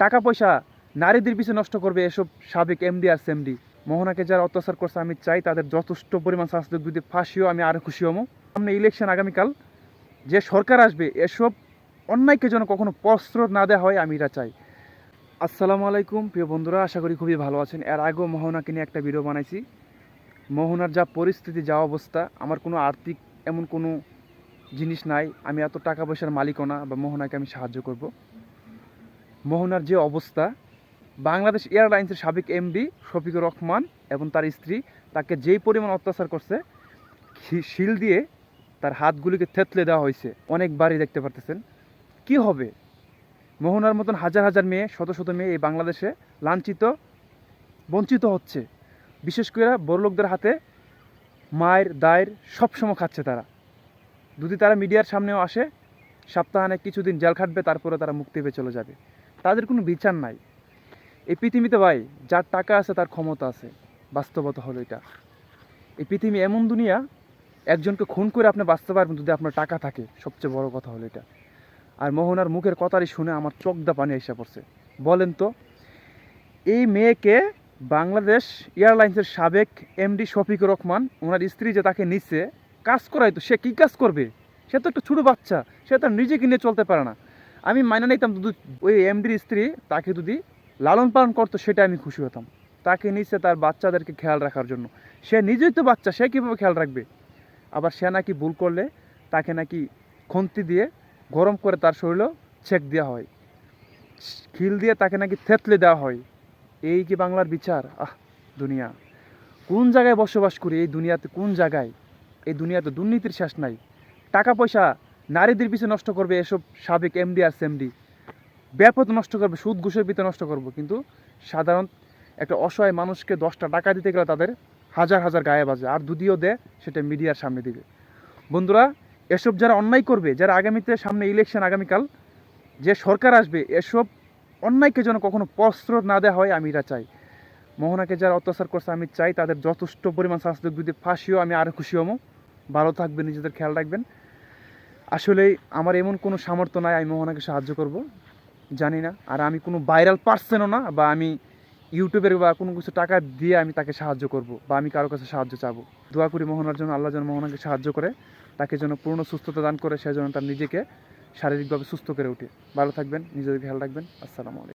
টাকা পয়সা নারীদের পিছিয়ে নষ্ট করবে এসব সাবেক এমডি আর সেমডি মোহনাকে যারা অত্যাচার করছে, আমি চাই তাদের যথেষ্ট পরিমাণ শাস্তি যদি ফাঁসিও আমি আরও খুশি হব। সামনে ইলেকশন আগামীকাল, যে সরকার আসবে, এসব অন্যায়কে যেন কখনো প্রস্ত্র না দেওয়া হয়, আমি এটা চাই। আসসালামু আলাইকুম, প্রিয় বন্ধুরা, আশা করি খুবই ভালো আছেন। এর আগেও মোহনাকে নিয়ে একটা ভিডিও বানাইছি। মোহনার যা পরিস্থিতি, যা অবস্থা, আমার কোনো আর্থিক এমন কোনো জিনিস নাই। আমি এত টাকা পয়সার মালিকও না বা মোহনাকে আমি সাহায্য করব। মোহনার যে অবস্থা, বাংলাদেশ এয়ারলাইন্সের সাবেক এমডি শফিকুর রহমান এবং তার স্ত্রী তাকে যেই পরিমাণ অত্যাচার করছে শিল দিয়ে তার হাতগুলিকে থেতলে দেওয়া হয়েছে। অনেকবারই দেখতে পারতেছেন। কি হবে? মোহনার মতন হাজার হাজার মেয়ে, শত শত মেয়ে এই বাংলাদেশে লাঞ্ছিত, বঞ্চিত হচ্ছে। বিশেষ করে বড়লোকদের হাতে মায়ের, দায়ের সবসময় খাচ্ছে তারা। যদি তারা মিডিয়ার সামনেও আসে, সপ্তাহানে কিছুদিন জেল খাটবে, তারপরে তারা মুক্তি পেয়ে চলে যাবে। তাদের কোনো বিচার নাই। এই পৃথিবীতে ভাই, যার টাকা আছে, তার ক্ষমতা আছে। বাস্তবতা হলো এটা। এই পৃথিবী এমন দুনিয়া, একজনকে খুন করে আপনি বাঁচতে পারবেন যদি আপনার টাকা থাকে। সবচেয়ে বড় কথা হলো এটা। আর মোহনার মুখের কথাটি শুনে আমার চোখ দা পানি এসে পড়ছে। বলেন তো, এই মেয়েকে বাংলাদেশ এয়ারলাইন্সের সাবেক এমডি শফিকুর রহমান, ওনার স্ত্রী যে তাকে নিচ্ছে কাজ করাই তো সে কী কাজ করবে? সে তো একটা ছোটো বাচ্চা, সে তার নিজেকে নিয়ে চলতে পারে না। আমি মাইনে নিতাম যদি ওই এমডির স্ত্রী তাকে যদি লালন পালন করতো, সেটা আমি খুশি হতাম। তাকে নিচ্ছে তার বাচ্চাদেরকে খেয়াল রাখার জন্য। সে নিজেই তো বাচ্চা, সে কীভাবে খেয়াল রাখবে? আবার সে নাকি ভুল করলে তাকে নাকি খন্তি দিয়ে গরম করে তার শরীরেও ছেক দেওয়া হয়। খিল দিয়ে তাকে নাকি থেতলে দেওয়া হয়। এই কি বাংলার বিচার? আহ, দুনিয়া। কোন জায়গায় বসবাস করি? এই দুনিয়াতে কোন জায়গায়? এই দুনিয়াতে দুর্নীতির শেষ নাই। টাকা পয়সা নারীদের পিছিয়ে নষ্ট করবে এসব সাবেক এমডি আর সেমডি ব্যাপক নষ্ট করবে, সুদ ঘুষের ভিতরে নষ্ট করব। কিন্তু সাধারণ একটা অসহায় মানুষকে দশটা টাকা দিতে গেলে তাদের হাজার হাজার গায়ে বাজে। আর দুদিও দেয় সেটা মিডিয়ার সামনে দিবে। বন্ধুরা, এসব যারা অন্যায় করবে, যারা আগামীতে সামনে ইলেকশন আগামীকাল যে সরকার আসবে, এসব অন্যায়কে যেন কখনো প্রস্ত্র না দেওয়া হয়, আমি এটা চাই। মোহনাকে যারা অত্যাচার করছে, আমি চাই তাদের যথেষ্ট পরিমাণ শাস্তি যদি ফাঁসিও, আমি আরও খুশি হব। ভালো থাকবেন, নিজেদের খেয়াল রাখবেন। আসলে আমার এমন কোনো সামর্থ্য নাই আমি মোহনাকে সাহায্য করব, জানি না। আর আমি কোনো ভাইরাল পার্সনও না, বা আমি ইউটিউবের বা কোনো কিছু টাকা দিয়ে আমি তাকে সাহায্য করব, বা আমি কারও কাছে সাহায্য চাবো। দোয়া করি মোহনার জন্য, আল্লাহ যেন মোহনাকে সাহায্য করে, তাকে যেন পূর্ণ সুস্থতা দান করে, সে যেন তার নিজেকে শারীরিকভাবে সুস্থ করে উঠে। ভালো থাকবেন নিজেদের খেয়াল রাখবেন। আসসালামু আলাইকুম।